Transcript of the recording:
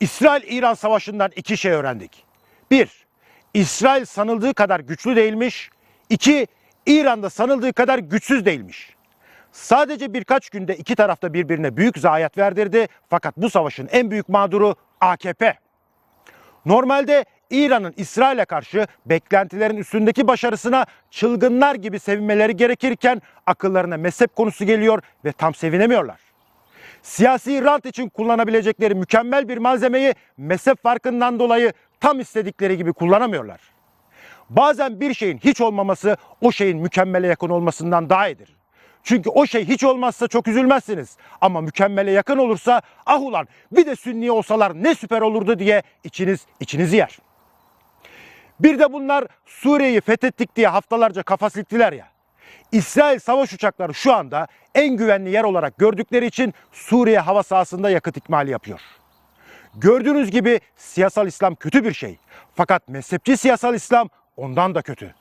İsrail-İran savaşından iki şey öğrendik. Bir, İsrail sanıldığı kadar güçlü değilmiş. İki, İran'da sanıldığı kadar güçsüz değilmiş. Sadece birkaç günde iki tarafta birbirine büyük zayiat verdirdi fakat bu savaşın en büyük mağduru AKP. Normalde İran'ın İsrail'e karşı beklentilerin üstündeki başarısına çılgınlar gibi sevinmeleri gerekirken akıllarına mezhep konusu geliyor ve tam sevinemiyorlar. Siyasi rant için kullanabilecekleri mükemmel bir malzemeyi mezhep farkından dolayı tam istedikleri gibi kullanamıyorlar. Bazen bir şeyin hiç olmaması o şeyin mükemmele yakın olmasından daha iyidir. Çünkü o şey hiç olmazsa çok üzülmezsiniz. Ama mükemmele yakın olursa ah ulan bir de sünni olsalar ne süper olurdu diye içiniz içinizi yer. Bir de bunlar Suriye'yi fethettik diye haftalarca kafa silktiler ya. İsrail savaş uçakları şu anda en güvenli yer olarak gördükleri için Suriye hava sahasında yakıt ikmali yapıyor. Gördüğünüz gibi siyasal İslam kötü bir şey. Fakat mezhepçi siyasal İslam ondan da kötü.